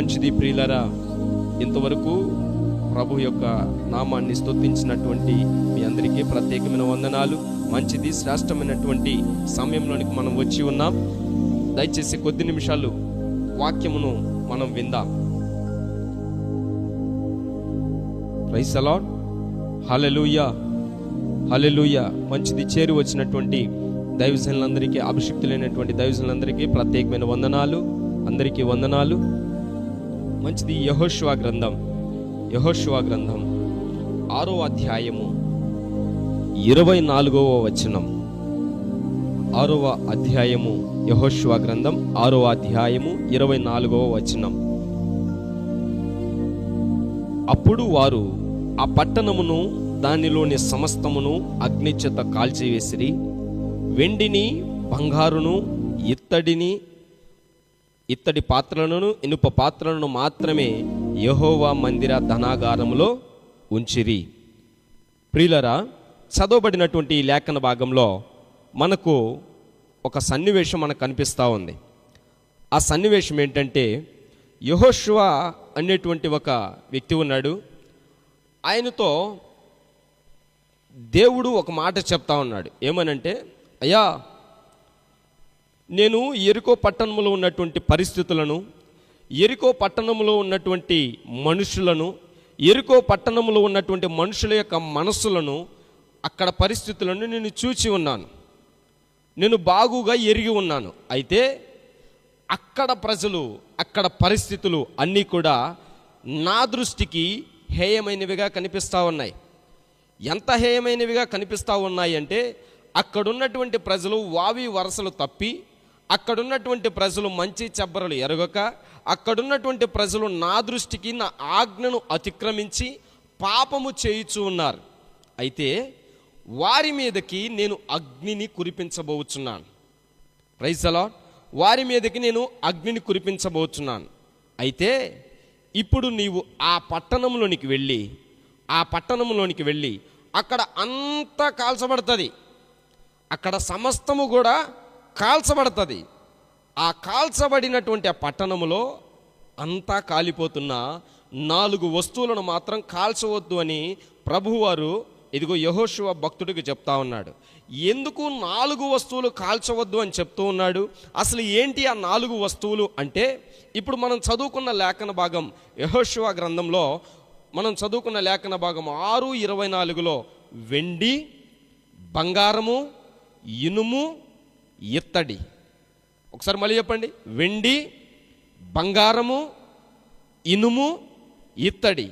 మంచిది ప్రియులరా. ఇంతవరకు ప్రభు యొక్క నామాన్ని స్తుతించినటువంటి మీ అందరికీ ప్రత్యేకమైన వందనాలు. మంచిది శ్రేష్టమైనటువంటి సమయంలోనికి మనం వచ్చి ఉన్నాం. దయచేసి కొద్ది నిమిషాలు వాక్యమును మనం విందాం. రైస్ అలాడ్ హలెలుయ హలెలుయ మంచిది చేరి వచ్చినటువంటి దైవజనులందరికీ అభిషిక్తులైనటువంటి దైవజనులందరికీ ప్రత్యేకమైన వందనాలు. అందరికీ వందనాలు. మంచిది యహోష్వా గ్రంథం. యహోష్వా గ్రంథం ఆరో అధ్యాయము ఇరవై నాలుగవ వచనం. ఆరవ అధ్యాయము యహోష్వా గ్రంథం ఆరో అధ్యాయము ఇరవై నాలుగవ వచనం. అప్పుడు వారు ఆ పట్టణమును దానిలోని సమస్తమును అగ్నిచేత కాల్చివేసిరి వెండిని బంగారును ఇత్తడిని ఇత్తడి పాత్రలను ఇనుప పాత్రలను మాత్రమే యహోవా మందిర ధనాగారంలో ఉంచిరి. ప్రియులరా చదవబడినటువంటి ఈ లేఖన భాగంలో మనకు ఒక సన్నివేశం మనకు కనిపిస్తూ ఉంది. ఆ సన్నివేశం ఏంటంటే యహోశువ అనేటువంటి ఒక వ్యక్తి ఉన్నాడు. ఆయనతో దేవుడు ఒక మాట చెప్తా ఉన్నాడు. ఏమనంటే అయ్యా నేను ఎరుకో పట్టణంలో ఉన్నటువంటి పరిస్థితులను ఎరుకో పట్టణంలో ఉన్నటువంటి మనుషులను ఎరుకో పట్టణంలో ఉన్నటువంటి మనుషుల యొక్క మనస్సులను అక్కడ పరిస్థితులను నేను చూచి ఉన్నాను. నేను బాగుగా ఎరిగి ఉన్నాను. అయితే అక్కడ ప్రజలు అక్కడ పరిస్థితులు అన్నీ కూడా నా దృష్టికి హేయమైనవిగా కనిపిస్తూ ఉన్నాయి. ఎంత హేయమైనవిగా కనిపిస్తూ ఉన్నాయి అంటే అక్కడున్నటువంటి ప్రజలు వావి వరసలు తప్పి అక్కడున్నటువంటి ప్రజలు మంచి చెబ్బరలు ఎరగక అక్కడున్నటువంటి ప్రజలు నా దృష్టికి నా ఆజ్ఞను అతిక్రమించి పాపము చేయుచూ ఉన్నారు. అయితే వారి మీదకి నేను అగ్నిని కురిపించబోచున్నాను. ప్రైజ్ వారి మీదకి నేను అగ్నిని కురిపించబోచున్నాను. అయితే ఇప్పుడు నీవు ఆ పట్టణంలోనికి వెళ్ళి ఆ పట్టణంలోనికి వెళ్ళి అక్కడ అంతా కాల్చబడుతుంది. అక్కడ సమస్తము కూడా కాల్చబడుతుంది. ఆ కాల్చబడినటువంటి ఆ పట్టణములో అంతా కాలిపోతున్న నాలుగు వస్తువులను మాత్రం కాల్చవద్దు అని ప్రభువారు ఇదిగో యహోశివ భక్తుడికి చెప్తా ఉన్నాడు. ఎందుకు నాలుగు వస్తువులు కాల్చవద్దు అని చెప్తూ ఉన్నాడు? అసలు ఏంటి ఆ నాలుగు వస్తువులు అంటే ఇప్పుడు మనం చదువుకున్న లేఖన భాగం యహోశివ గ్రంథంలో మనం చదువుకున్న లేఖన భాగం ఆరు ఇరవై నాలుగులో వెండి బంగారము ఇనుము ఇత్తడి. ఒకసారి మళ్ళీ చెప్పండి. వెండి బంగారము ఇనుము ఇత్తడి.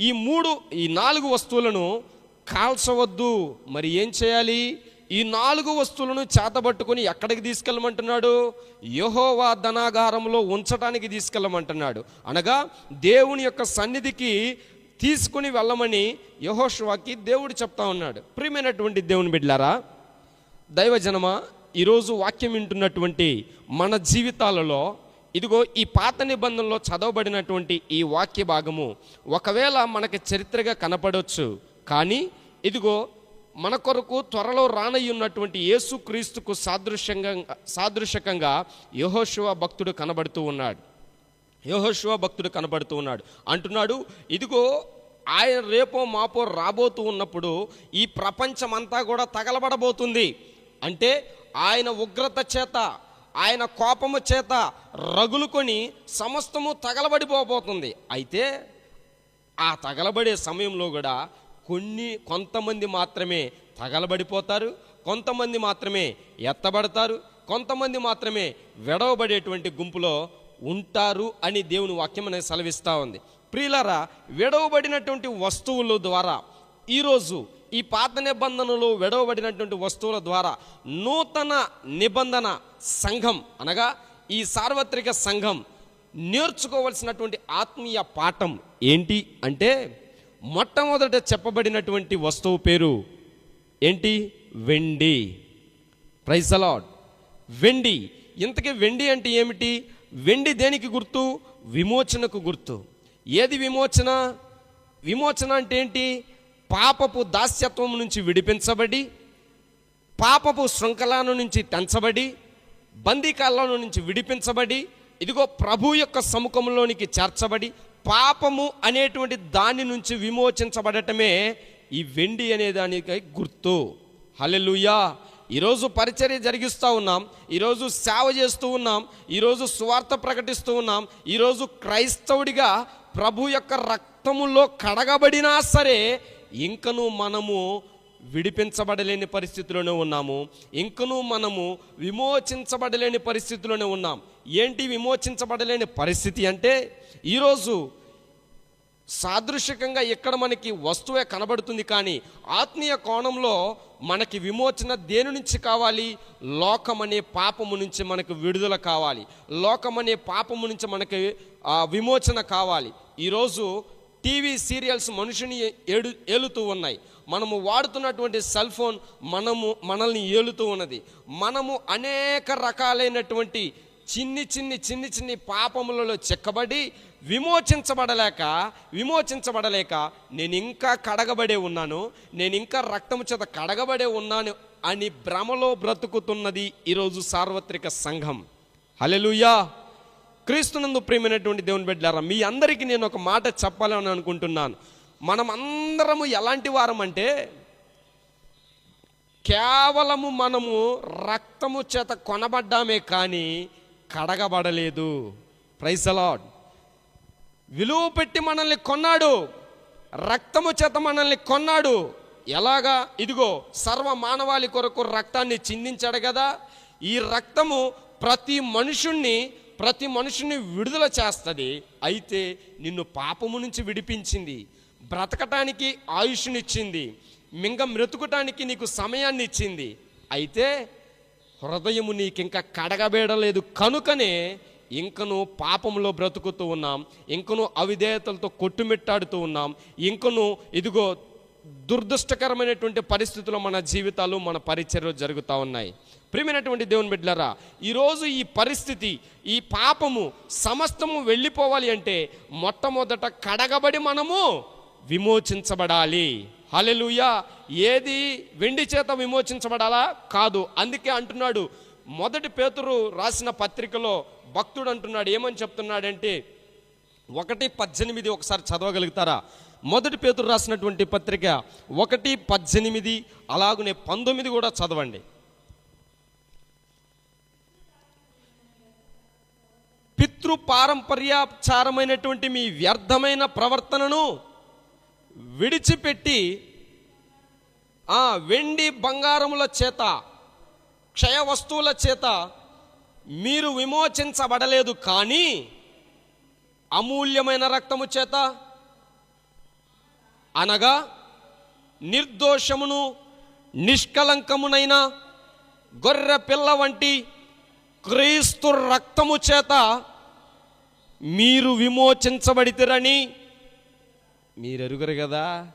ఈ మూడు ఈ నాలుగు వస్తువులను కాల్చవద్దు. మరి ఏం చేయాలి? ఈ నాలుగు వస్తువులను చేతబట్టుకుని ఎక్కడికి తీసుకెళ్ళమంటున్నాడు? యహోవా ధనాగారంలో ఉంచడానికి తీసుకెళ్ళమంటున్నాడు. అనగా దేవుని యొక్క సన్నిధికి తీసుకుని వెళ్ళమని యహోష్వాకి దేవుడు చెప్తా ఉన్నాడు. ప్రియమైనటువంటి దేవుని బిడ్లారా దైవజనమా ఈరోజు వాక్యం వింటున్నటువంటి మన జీవితాలలో ఇదిగో ఈ పాత నిబంధనలో చదవబడినటువంటి ఈ వాక్య భాగము ఒకవేళ మనకి చరిత్రగా కనపడవచ్చు కానీ ఇదిగో మన కొరకు త్వరలో రానయ్యున్నటువంటి యేసుక్రీస్తుకు సాదృశ్యంగా సాదృశకంగా యహోశివ భక్తుడు కనబడుతూ ఉన్నాడు. యహోశివ భక్తుడు కనబడుతూ ఉన్నాడు. అంటున్నాడు ఇదిగో ఆయన రేపో మాపో రాబోతూ ఉన్నప్పుడు ఈ ప్రపంచమంతా కూడా తగలబడబోతుంది. అంటే ఆయన ఉగ్రత చేత ఆయన కోపము చేత రగులుకొని సమస్తము తగలబడిపోబోతుంది. అయితే ఆ తగలబడే సమయంలో కూడా కొన్ని కొంతమంది మాత్రమే తగలబడిపోతారు కొంతమంది మాత్రమే ఎత్తబడతారు కొంతమంది మాత్రమే విడవబడేటువంటి గుంపులో ఉంటారు అని దేవుని వాక్యం అనేది సెలవిస్తూ ఉంది. ప్రియులారా విడవబడినటువంటి వస్తువుల ద్వారా ఈరోజు ఈ పాత నిబంధనలు విడవబడినటువంటి వస్తువుల ద్వారా నూతన నిబంధన సంఘం అనగా ఈ సార్వత్రిక సంఘం నేర్చుకోవలసినటువంటి ఆత్మీయ పాఠం ఏంటి అంటే మొట్టమొదట చెప్పబడినటువంటి వస్తువు పేరు ఏంటి? వెండి. ప్రైజ్ అలాడ్ వెండి. ఇంతకీ వెండి అంటే ఏమిటి? వెండి దేనికి గుర్తు? విమోచనకు గుర్తు. ఏది విమోచన? విమోచన అంటే ఏంటి? పాపపు దాస్యత్వం నుంచి విడిపించబడి పాపపు శృంఖలాను నుంచి తెంచబడి బందీకాలలో నుంచి విడిపించబడి ఇదిగో ప్రభు యొక్క సముఖంలోనికి చేర్చబడి పాపము అనేటువంటి దాని నుంచి విమోచించబడటమే ఈ వెండి అనే దానికి గుర్తు. హలెలుయా ఈరోజు పరిచర్య జరిగిస్తూ ఉన్నాం ఈరోజు సేవ చేస్తూ ఉన్నాం ఈరోజు సువార్త ప్రకటిస్తూ ఉన్నాం ఈరోజు క్రైస్తవుడిగా ప్రభు యొక్క రక్తములో కడగబడినా సరే ఇంకను మనము విడిపించబడలేని పరిస్థితిలోనే ఉన్నాము. ఇంకను మనము విమోచించబడలేని పరిస్థితిలోనే ఉన్నాం. ఏంటి విమోచించబడలేని పరిస్థితి అంటే ఈరోజు సాదృశ్యకంగా ఇక్కడ మనకి వస్తువే కనబడుతుంది కానీ ఆత్మీయ కోణంలో మనకి విమోచన దేని నుంచి కావాలి? లోకం అనే పాపము నుంచి మనకు విడుదల కావాలి. లోకం అనే పాపము నుంచి మనకి విమోచన కావాలి. ఈరోజు టీవీ సీరియల్స్ మనుషుని ఏడు ఏలుతూ ఉన్నాయి. మనము వాడుతున్నటువంటి సెల్ ఫోన్ మనము మనల్ని ఏలుతూ ఉన్నది. మనము అనేక రకాలైనటువంటి చిన్ని చిన్ని చిన్ని చిన్ని పాపములలో చెక్కబడి విమోచించబడలేక విమోచించబడలేక నేను ఇంకా కడగబడే ఉన్నాను. నేను ఇంకా రక్తము చేత కడగబడే ఉన్నాను అని భ్రమలో బ్రతుకుతున్నది ఈరోజు సార్వత్రిక సంఘం. హలెలుయా క్రీస్తునందు ప్రేమైనటువంటి దేవుని బిడ్డారా మీ అందరికీ నేను ఒక మాట చెప్పాలని అనుకుంటున్నాను. మనం అందరము ఎలాంటి వారం అంటే కేవలము మనము రక్తము చేత కొనబడ్డామే కానీ కడగబడలేదు. ప్రైజ్ అలాడ్ విలువ పెట్టి మనల్ని కొన్నాడు. రక్తము చేత మనల్ని కొన్నాడు. ఎలాగా? ఇదిగో సర్వ మానవాళి కొరకు రక్తాన్ని చిందించాడు కదా. ఈ రక్తము ప్రతి మనుషుణ్ణి ప్రతి మనుషుని విడుదల చేస్తుంది. అయితే నిన్ను పాపము నుంచి విడిపించింది బ్రతకటానికి ఆయుష్నిచ్చింది మింగ బ్రతుకటానికి నీకు సమయాన్ని ఇచ్చింది అయితే హృదయము నీకింకా కడగబేడలేదు. కనుకనే ఇంకను పాపంలో బ్రతుకుతూ ఉన్నాం ఇంకను అవిధేయతలతో కొట్టుమిట్టాడుతూ ఉన్నాం ఇంకను ఇదిగో దుర్దృష్టకరమైనటువంటి పరిస్థితుల్లో మన జీవితాలు మన పరిచర్యలు జరుగుతూ ఉన్నాయి. ప్రియమైనటువంటి దేవుని బిడ్డలారా ఈరోజు ఈ పరిస్థితి ఈ పాపము సమస్తము వెళ్ళిపోవాలి అంటే మొట్టమొదట కడగబడి మనము విమోచించబడాలి. హలెలుయా ఏది వెండి చేత విమోచించబడాలా? కాదు. అందుకే అంటున్నాడు మొదటి పేతురు రాసిన పత్రికలో భక్తుడు అంటున్నాడు ఏమని చెప్తున్నాడంటే ఒకటి పద్దెనిమిది ఒకసారి చదవగలుగుతారా? మొదటి పేతురు రాసినటువంటి పత్రిక ఒకటి పద్దెనిమిది అలాగనే పంతొమ్మిది కూడా చదవండి. పితృ పారంపర్యాచారమైనటువంటి మీ వ్యర్థమైన ప్రవర్తనను విడిచిపెట్టి ఆ వెండి బంగారముల చేత క్షయ వస్తువుల చేత మీరు విమోచించబడలేదు కానీ అమూల్యమైన రక్తము చేత అనగా నిర్దోషమును నిష్కలంకమునైన గొర్రె పిల్ల వంటి క్రీస్తు రక్తము చేత మీరు విమోచించబడితిరని మీరు కదా?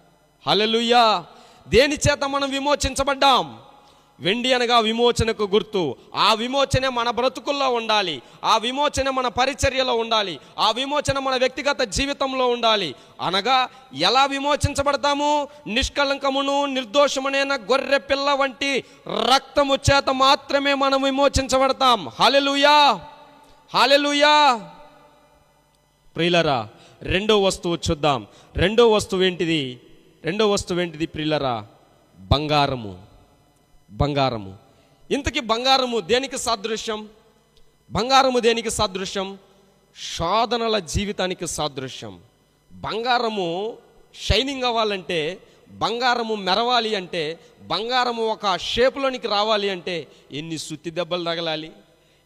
హలలుయ్యా దేని చేత మనం విమోచించబడ్డాం? వెండి అనగా విమోచనకు గుర్తు. ఆ విమోచన మన బ్రతుకుల్లో ఉండాలి. ఆ విమోచన మన పరిచర్యలో ఉండాలి. ఆ విమోచన మన వ్యక్తిగత జీవితంలో ఉండాలి. అనగా ఎలా విమోచించబడతాము? నిష్కలంకమును నిర్దోషమునైన గొర్రె పిల్ల వంటి రక్తము చేత మాత్రమే మనం విమోచించబడతాం. హాలెలుయా హాలెలుయా ప్రియులరా రెండో వస్తువు చూద్దాం. రెండో వస్తువు ఏంటిది? రెండో వస్తువు ఏంటిది ప్రియులరా? బంగారము. బంగారము. ఇంతకీ బంగారము దేనికి సాదృశ్యం? బంగారము దేనికి సాదృశ్యం? శోధనల జీవితానికి సాదృశ్యం. బంగారము షైనింగ్ అవ్వాలంటే బంగారము మెరవాలి అంటే బంగారము ఒక షేపులోనికి రావాలి అంటే ఎన్ని సుత్తి దెబ్బలు తగలాలి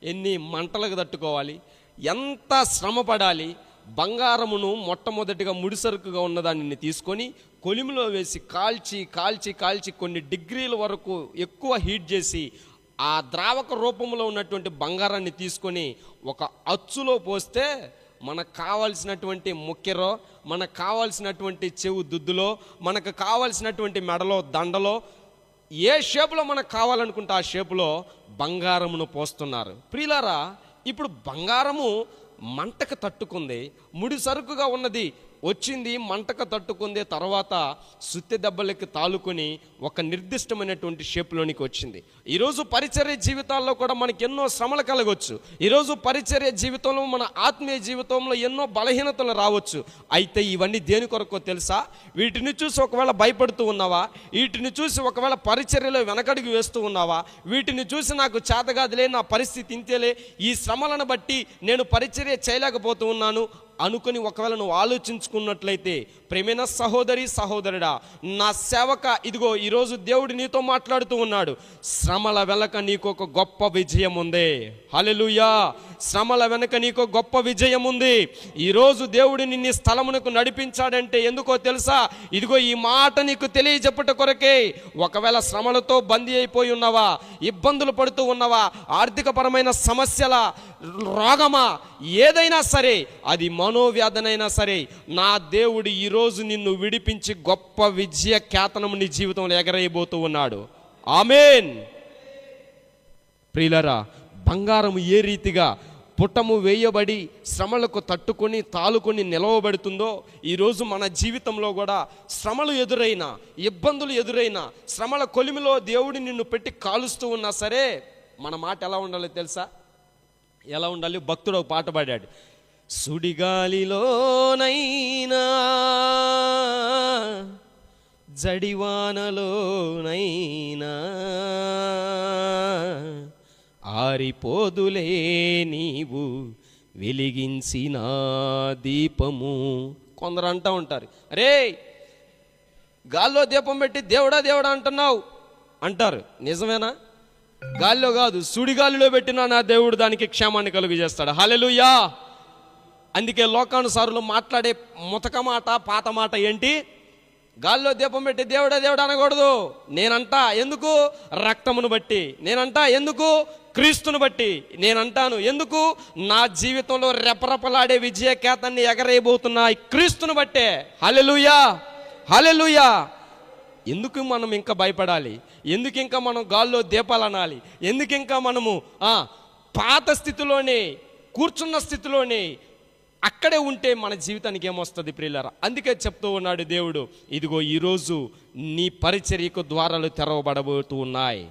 ఎన్ని మంటలకు తట్టుకోవాలి ఎంత శ్రమ పడాలి బంగారమును మొట్టమొదటిగా ముడిసరుకుగా ఉన్నదానిని తీసుకొని కొలిమిలో వేసి కాల్చి కాల్చి కాల్చి కొన్ని డిగ్రీల వరకు ఎక్కువ హీట్ చేసి ఆ ద్రావక రూపంలో ఉన్నటువంటి బంగారాన్ని తీసుకొని ఒక అచ్చులో పోస్తే మనకు కావాల్సినటువంటి ముక్కెరో మనకు కావాల్సినటువంటి చెవు దుద్దులో మనకు కావాల్సినటువంటి మెడలో దండలో ఏ షేపులో మనకు కావాలనుకుంటే ఆ షేపులో బంగారమును పోస్తున్నారు. ప్రియులారా ఇప్పుడు బంగారము మంటకు తట్టుకుంది ముడి సరుకుగా ఉన్నది వచ్చింది మంటక తట్టుకుంది తర్వాత సుత్తి దెబ్బలకి తాలుకొని ఒక నిర్దిష్టమైనటువంటి షేప్లోనికి వచ్చింది. ఈరోజు పరిచర్య జీవితాల్లో కూడా మనకి ఎన్నో శ్రమలు కలగవచ్చు ఈరోజు పరిచర్య జీవితంలో మన ఆత్మీయ జీవితంలో ఎన్నో బలహీనతలు రావచ్చు. అయితే ఇవన్నీ దేని కొరకో తెలుసా? వీటిని చూసి ఒకవేళ భయపడుతూ ఉన్నావా? వీటిని చూసి ఒకవేళ పరిచర్యలో వెనకడుగు వేస్తూ ఉన్నావా? వీటిని చూసి నాకు చేతగాదిలే నా పరిస్థితి ఇంతేలే. ఈ శ్రమలను బట్టి నేను పరిచర్య చేయలేకపోతూ ఉన్నాను. అనుకుని ఒకవేళ నువ్వు ఆలోచించుకున్నట్లయితే ప్రేమైన సహోదరి సహోదరుడా నా సేవక ఇదిగో ఈరోజు దేవుడు నీతో మాట్లాడుతూ ఉన్నాడు. శ్రమల వెనక నీకు ఒక గొప్ప విజయం ఉంది. హలెలుయా శ్రమల వెనక నీకు గొప్ప విజయం ఉంది. ఈరోజు దేవుడు నిన్ను స్థలమునకు నడిపించాడంటే ఎందుకో తెలుసా? ఇదిగో ఈ మాట నీకు తెలియజెప్పుట కొరకే. ఒకవేళ శ్రమలతో బందీ అయిపోయి ఉన్నవా ఇబ్బందులు పడుతూ ఉన్నవా ఆర్థికపరమైన సమస్యల రోగమా? ఏదైనా సరే అది మనోవ్యాధనైనా సరే నా దేవుడు ఈరోజు నిన్ను విడిపించి గొప్ప విజయ ఖ్యాతనం నీ జీవితంలో ఎగరేయబోతూ ఉన్నాడు. ఆమెన్. ప్రియులరా బంగారం ఏ రీతిగా పుటము వేయబడి శ్రమలకు తట్టుకొని తాలుకొని నిలవబడుతుందో ఈరోజు మన జీవితంలో కూడా శ్రమలు ఎదురైనా ఇబ్బందులు ఎదురైనా శ్రమల కొలిమిలో దేవుడు నిన్ను పెట్టి కాలుస్తూ ఉన్నా సరే మన మాట ఎలా ఉండాలో తెలుసా? ఎలా ఉండాలి? భక్తుడు ఒక పాట పాడాడు. సుడిగాలిలోనైనా జడివానలోనైనా ఆరిపోదులే నీవు వెలిగించిన దీపము. కొందరు అంటూ ఉంటారు అరే గాల్లో దీపం పెట్టి దేవుడా దేవుడా అంటున్నావు. అంటారు నిజమేనా? గాల్లో కాదు సుడిగాలిలో పెట్టినా నా దేవుడు దానికి క్షేమాన్ని కలుగు చేస్తాడు హలెలుయా అందుకే లోకానుసారులు మాట్లాడే ముతక మాట పాత మాట ఏంటి? గాల్లో దీపం పెట్టి దేవుడా దేవుడు అనకూడదు. నేనంటా ఎందుకు? రక్తమును బట్టి. నేనంటా ఎందుకు? క్రీస్తును బట్టి. నేనంటాను ఎందుకు? నా జీవితంలో రెపరెపలాడే విజయ కేతాన్ని ఎగరేయబోతున్నా క్రీస్తును బట్టే. హలెలుయా హలెలుయా ఎందుకు మనం ఇంకా భయపడాలి? ఎందుకు ఇంకా మనం గాల్లో దీపాలు అనాలి ఎందుకు ఇంకా మనము పాత స్థితిలోనే కూర్చున్న స్థితిలోనే అక్కడే ఉంటే మన జీవితానికి ఏమొస్తుంది ప్రియులరా? అందుకే చెప్తూ ఉన్నాడు దేవుడు ఇదిగో ఈరోజు నీ పరిచర్యకు ద్వారాలు తెరవబడబోతూ ఉన్నాయి.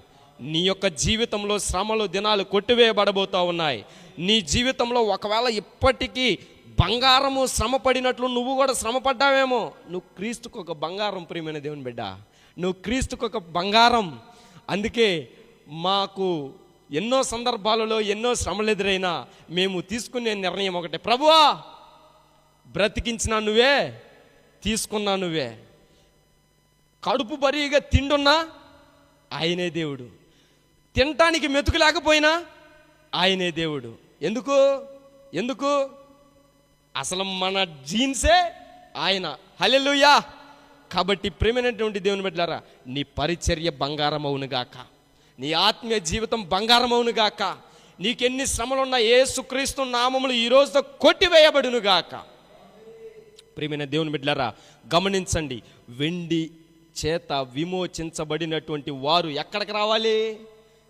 నీ యొక్క జీవితంలో శ్రమలు దినాలు కొట్టివేయబడబోతూ ఉన్నాయి. నీ జీవితంలో ఒకవేళ ఇప్పటికీ బంగారము శ్రమ పడినట్లు నువ్వు కూడా శ్రమ పడ్డావేమో నువ్వు క్రీస్తుకు ఒక బంగారం ప్రియమైన దేవుని బిడ్డ. నువ్వు క్రీస్తుకు ఒక బంగారం. అందుకే మాకు ఎన్నో సందర్భాలలో ఎన్నో శ్రమలు ఎదురైనా మేము తీసుకునే నిర్ణయం ఒకటే. ప్రభువా బ్రతికించిన నువ్వే తీసుకున్నా నువ్వే. కడుపు బరీగా తిండున్నా ఆయనే దేవుడు. తినటానికి మెతుకు లేకపోయినా ఆయనే దేవుడు. ఎందుకు? ఎందుకు? అసలు మన జీన్సే ఆయన. హలెలుయా కాబట్టి ప్రేమైనటువంటి దేవుని బిడ్డలారా నీ పరిచర్య బంగారం అవునుగాక నీ ఆత్మీయ జీవితం బంగారం అవునుగాక నీకెన్ని శ్రమలున్నా ఏసుక్రీస్తు నామములు ఈ రోజుతో కొట్టివేయబడునుగాక ప్రేమైన దేవుని బిడ్డలారా గమనించండి. వెండి చేత విమోచించబడినటువంటి వారు ఎక్కడికి రావాలి?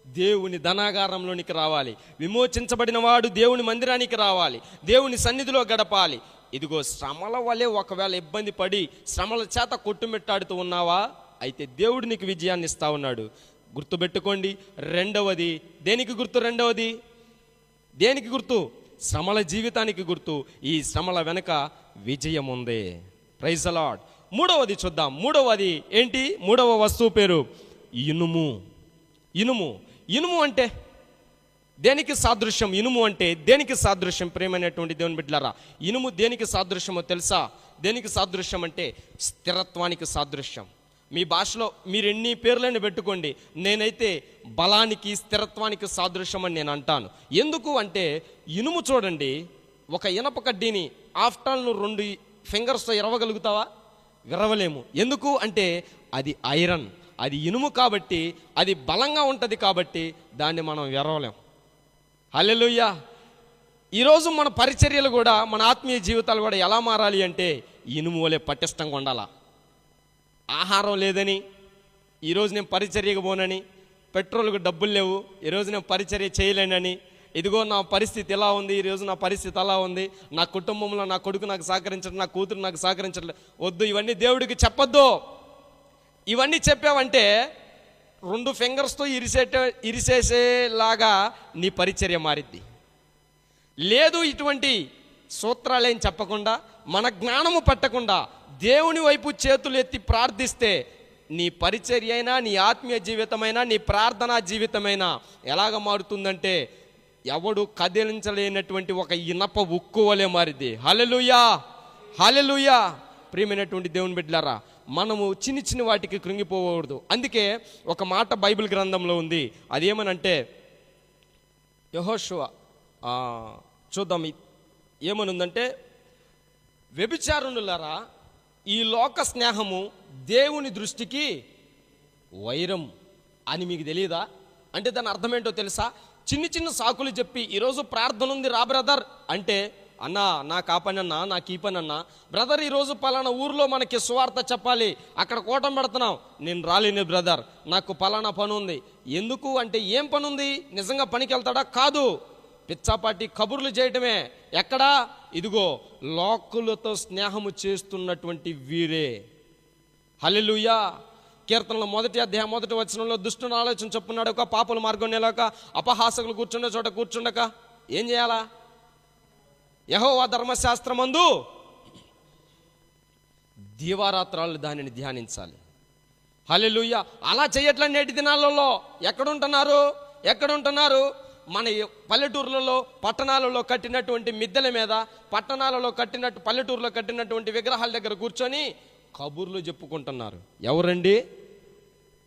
దేవుని ధనాగారంలోనికి రావాలి. విమోచించబడిన వాడు దేవుని మందిరానికి రావాలి. దేవుని సన్నిధిలో గడపాలి. ఇదిగో శ్రమల వలె ఒకవేళ ఇబ్బంది పడి శ్రమల చేత కొట్టుమిట్టాడుతూ ఉన్నావా? అయితే దేవుడు నీకు విజయాన్ని ఇస్తా ఉన్నాడు. గుర్తుపెట్టుకోండి రెండవది. దేనికి గుర్తు రెండవది? దేనికి గుర్తు? శ్రమల జీవితానికి గుర్తు. ఈ శ్రమల వెనుక విజయం ఉంది. ప్రైజ్ అలాడ్ మూడవది చూద్దాం. మూడవది ఏంటి? మూడవ వస్తువు పేరు ఇనుము. ఇనుము. ఇనుము అంటే దేనికి సాదృశ్యం? ఇనుము అంటే దేనికి సాదృశ్యం? ప్రేమైనటువంటి దేవుని బిడ్డలారా ఇనుము దేనికి సాదృశ్యమో తెలుసా? దేనికి సాదృశ్యం అంటే స్థిరత్వానికి సాదృశ్యం. మీ భాషలో మీరు ఎన్ని పేర్లను పెట్టుకోండి నేనైతే బలానికి స్థిరత్వానికి సాదృశ్యం అని నేను అంటాను. ఎందుకు అంటే ఇనుము చూడండి ఒక ఇనప కడ్డీని ఆఫ్టాల్ను రెండు ఫింగర్స్తో ఇరవగలుగుతావా విరవలేము. ఎందుకు అంటే అది ఐరన్. అది ఇనుము కాబట్టి అది బలంగా ఉంటుంది కాబట్టి దాన్ని మనం ఎరవలేం. హల్లెలూయా. ఈరోజు మన పరిచర్యలు కూడా మన ఆత్మీయ జీవితాలు కూడా ఎలా మారాలి అంటే ఇనుము వలె పటిష్టంగా ఉండాలా. ఆహారం లేదని ఈరోజు నేను పరిచర్యకు పోనని పెట్రోల్కు డబ్బులు లేవు ఈరోజు నేను పరిచర్య చేయలేనని ఇదిగో నా పరిస్థితి ఎలా ఉంది ఈరోజు నా పరిస్థితి అలా ఉంది నా కుటుంబంలో నా కొడుకు నాకు సహకరించడం నా కూతురు నాకు సహకరించట్లేదు వద్దు ఇవన్నీ దేవుడికి చెప్పొద్దు. ఇవన్నీ చెప్పావంటే రెండు ఫింగర్స్తో ఇరిసేట ఇరిసేసేలాగా నీ పరిచర్య మారిద్ది. లేదు ఇటువంటి సూత్రాలేం చెప్పకుండా మన జ్ఞానము పట్టకుండా దేవుని వైపు చేతులు ఎత్తి ప్రార్థిస్తే నీ పరిచర్య అయినా నీ ఆత్మీయ జీవితమైనా నీ ప్రార్థనా జీవితమైనా ఎలాగ మారుతుందంటే ఎవడు కదిలించలేనటువంటి ఒక ఇనప ఉక్కువలే మారిద్ది. హలెలుయా హలెలుయా ప్రియమైనటువంటి దేవుని బిడ్డలారా మనము చిన్ని చిన్ని వాటికి కృంగిపోకూడదు. అందుకే ఒక మాట బైబిల్ గ్రంథంలో ఉంది. అదేమనంటే యహోశువ చూద్దాం. ఏమనుందంటే వ్యభిచారుణులరా ఈ లోక స్నేహము దేవుని దృష్టికి వైరం అని మీకు తెలియదా అంటే దాని అర్థం ఏంటో తెలుసా? చిన్న చిన్న సాకులు చెప్పి ఈరోజు ప్రార్థన ఉంది రా బ్రదర్ అంటే అన్నా నాకు ఆ పని అన్నా నాకు ఈ పని అన్నా బ్రదర్ ఈరోజు పలానా ఊర్లో మనకి సువార్త చెప్పాలి. అక్కడ కోటం పెడుతున్నాం. నేను రాలేను బ్రదర్. నాకు పలానా పని ఉంది ఎందుకు అంటే ఏం పని ఉంది నిజంగా పనికి వెళ్తాడా కాదు. పిచ్చాపాటి కబుర్లు చేయటమే. ఎక్కడా? ఇదిగో లోకులతో స్నేహము చేస్తున్నటువంటి వీరే. హలిలుయా కీర్తనలో మొదటి అధ్యాయం మొదటి వచనంలో దుష్టుని ఆలోచన చెప్పున్నాడు. ఒక పాపల మార్గం నెలక అపహాసకులు కూర్చుండే చోట కూర్చుండక ఏం చేయాలా? యహోవా ధర్మశాస్త్రమందు దీవారాత్రాలు దానిని ధ్యానించాలి. హలెలుయ్య అలా చేయట్లే నేటి దినాలలో. ఎక్కడుంటున్నారు? ఎక్కడుంటున్నారు? మన పల్లెటూర్లలో పట్టణాలలో కట్టినటువంటి మిద్దెల మీద పట్టణాలలో కట్టినట్టు పల్లెటూరులో కట్టినటువంటి విగ్రహాల దగ్గర కూర్చొని కబుర్లు చెప్పుకుంటున్నారు. ఎవరండి?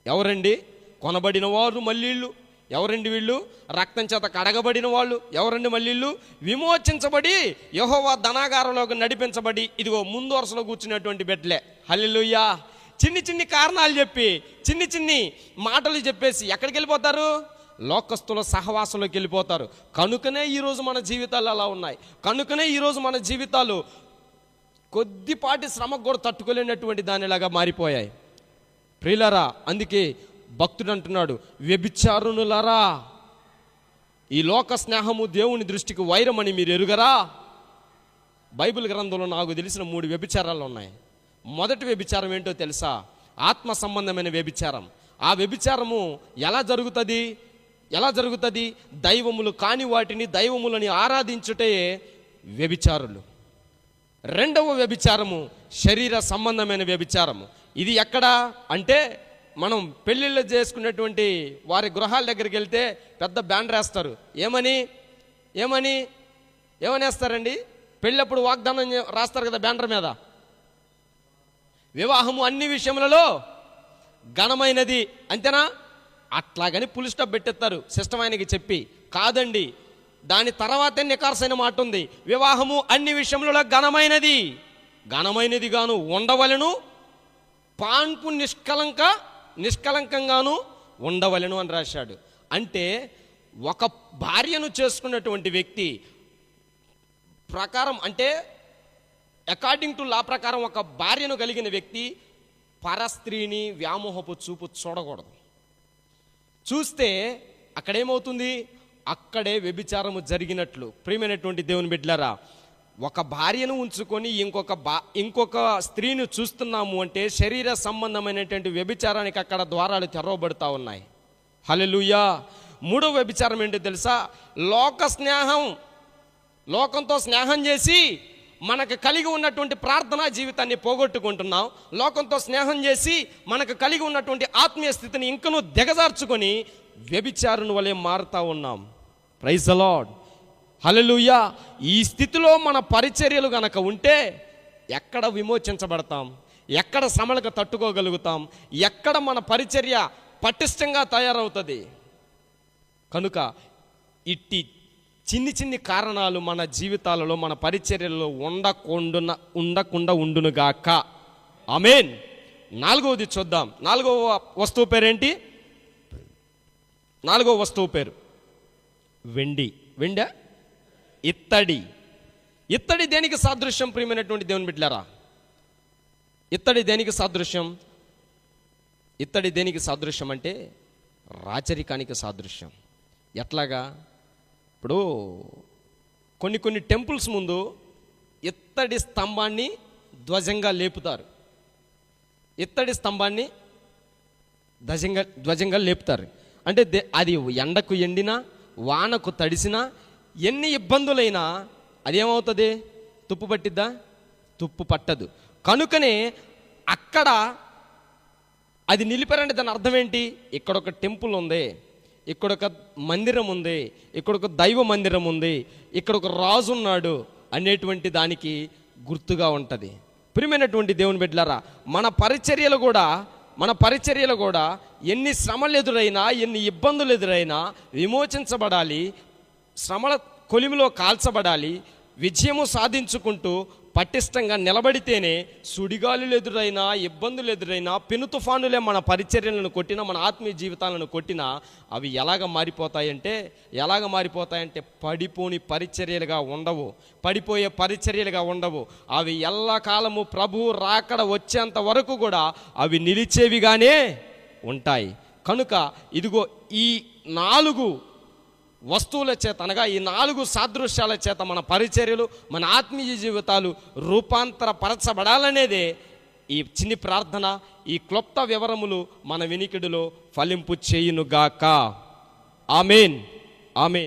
ఎవరండి? కొనబడిన వారు మళ్ళీళ్ళు. ఎవరండి వీళ్ళు? రక్తం చేత కడగబడిన వాళ్ళు. ఎవరండి మళ్ళీళ్ళు విమోచించబడి యహోవా ధనాగారంలోకి నడిపించబడి ఇదిగో ముందు వరుసలో కూర్చున్నటువంటి బిడ్డలే హల్లెలూయా. చిన్ని చిన్ని కారణాలు చెప్పి చిన్ని చిన్ని మాటలు చెప్పేసి ఎక్కడికి వెళ్ళిపోతారు? లోకస్తుల సహవాసంలోకి వెళ్ళిపోతారు. కనుకనే ఈరోజు మన జీవితాలు అలా ఉన్నాయి. కనుకనే ఈరోజు మన జీవితాలు కొద్దిపాటి శ్రమకు కూడా తట్టుకోలేనటువంటి దానిలాగా మారిపోయాయి. ప్రియులరా అందుకే భక్తుడు అంటున్నాడు వ్యభిచారునులరా ఈ లోక స్నేహము దేవుని దృష్టికి వైరమని మీరు ఎరుగరా? బైబిల్ గ్రంథంలో నాకు తెలిసిన మూడు వ్యభిచారాలు ఉన్నాయి. మొదటి వ్యభిచారం ఏంటో తెలుసా? ఆత్మ సంబంధమైన వ్యభిచారం. ఆ వ్యభిచారము ఎలా జరుగుతుంది? ఎలా జరుగుతుంది? దైవములు కాని వాటిని దైవములని ఆరాధించుటే వ్యభిచారులు. రెండవ వ్యభిచారము శరీర సంబంధమైన వ్యభిచారము. ఇది ఎక్కడ? అంటే మనం పెళ్ళిళ్ళు చేసుకునేటువంటి వారి గృహాల దగ్గరికి వెళ్తే పెద్ద బ్యాండ్ వేస్తారు. ఏమని? ఏమని? ఏమని వేస్తారండి పెళ్ళప్పుడు వాగ్దానం రాస్తారు కదా బ్యానర్ మీద. వివాహము అన్ని విషయములలో ఘనమైనది. అంతేనా? అట్లాగని పులి స్టాప్ పెట్టేస్తారు సిస్టమ్ ఆయనకి చెప్పి. కాదండి దాని తర్వాతే నికార్సైన మాట ఉంది వివాహము అన్ని విషయములలో ఘనమైనది. ఘనమైనది గాను ఉండవలను పాన్పు నిష్కలంక నిష్కలంకంగాను ఉండవలను అని రాశాడు. అంటే ఒక భార్యను చేసుకున్నటువంటి వ్యక్తి ప్రకారం అంటే అకార్డింగ్ టు లా ప్రకారం ఒక భార్యను కలిగిన వ్యక్తి పరస్త్రీని వ్యామోహపు చూపు చూడకూడదు. చూస్తే అక్కడేమవుతుంది? అక్కడే వ్యభిచారము జరిగినట్లు. ప్రియమైనటువంటి దేవుని బిడ్డలారా ఒక భార్యను ఉంచుకొని ఇంకొక బా ఇంకొక స్త్రీని చూస్తున్నాము అంటే శరీర సంబంధమైనటువంటి వ్యభిచారానికి అక్కడ ద్వారాలు తెరవబడుతూ ఉన్నాయి. హలెలుయా మూడో వ్యభిచారం ఏంటో తెలుసా? లోక స్నేహం లోకంతో స్నేహం చేసి మనకు కలిగి ఉన్నటువంటి ప్రార్థనా జీవితాన్ని పోగొట్టుకుంటున్నాం. లోకంతో స్నేహం చేసి మనకు కలిగి ఉన్నటువంటి ఆత్మీయ స్థితిని ఇంకనూ దిగజార్చుకొని వ్యభిచారుని వలె మారుతా ఉన్నాం. ప్రైజ్ అలాడ్ హలలుయ ఈ స్థితిలో మన పరిచర్యలు గనక ఉంటే ఎక్కడ విమోచించబడతాం? ఎక్కడ శ్రమలకు తట్టుకోగలుగుతాం? ఎక్కడ మన పరిచర్య పటిష్టంగా తయారవుతుంది? కనుక ఇట్టి చిన్ని చిన్ని కారణాలు మన జీవితాలలో మన పరిచర్యలలో ఉండకుండా ఉండకుండా ఉండునుగాక ఆమెన్. నాలుగవది చూద్దాం. నాలుగవ వస్తువు పేరేంటి? నాలుగవ వస్తువు పేరు. వెండి. వెండ? ఇత్తడి. ఇత్తడి దేనికి సాదృశ్యం ప్రియమైనటువంటి దేవుని బిడ్డలారా? ఇత్తడి దేనికి సాదృశ్యం? ఇత్తడి దేనికి సాదృశ్యం అంటే రాచరికానికి సాదృశ్యం. ఎట్లాగా? ఇప్పుడు కొన్ని కొన్ని టెంపుల్స్ ముందు ఇత్తడి స్తంభాన్ని ధ్వజంగా లేపుతారు. ఇత్తడి స్తంభాన్ని ధ్వజంగా ధ్వజంగా లేపుతారు. అంటే దే- అది ఎండకు ఎండినా వానకు తడిసినా ఎన్ని ఇబ్బందులైనా అదేమవుతుంది? తుప్పు పట్టిద్దా? తుప్పు పట్టదు. కనుకనే అక్కడ అది నిలిపారంటే దాని అర్థం ఏంటి ఇక్కడ ఒక టెంపుల్ ఉంది ఇక్కడ ఒక మందిరం ఉంది ఇక్కడ ఒక దైవ మందిరం ఉంది ఇక్కడ ఒక రాజు ఉన్నాడు అనేటువంటి దానికి గుర్తుగా ఉంటుంది. ప్రియమైనటువంటి దేవుని బిడ్డలారా మన పరిచర్యలు కూడా మన పరిచర్యలు కూడా ఎన్ని శ్రమలు ఎదురైనా ఎన్ని ఇబ్బందులు ఎదురైనా విమోచించబడాలి శ్రమల కొలిమిలో కాల్చబడాలి విజయము సాధించుకుంటూ పటిష్టంగా నిలబడితేనే సుడిగాలులు ఎదురైనా ఇబ్బందులు ఎదురైనా పెను తుఫానులే మన పరిచర్యలను కొట్టినా మన ఆత్మీయ జీవితాలను కొట్టినా అవి ఎలాగ మారిపోతాయంటే ఎలాగ మారిపోతాయంటే పడిపోని పరిచర్యలుగా ఉండవు పడిపోయే పరిచర్యలుగా ఉండవు. అవి ఎల్లకాలము ప్రభువు రాకడ వచ్చేంత వరకు కూడా అవి నిలిచేవిగానే ఉంటాయి. కనుక ఇదిగో ఈ నాలుగు వస్తువుల చేత అనగా ఈ నాలుగు సాదృశ్యాల చేత మన పరిచర్యలు మన ఆత్మీయ జీవితాలు రూపాంతరపరచబడాలనేదే ఈ చిన్ని ప్రార్థన ఈ క్లుప్త వివరములు మన వినికిడిలో ఫలింపు చేయునుగాక. ఆమెన్. ఆమెన్.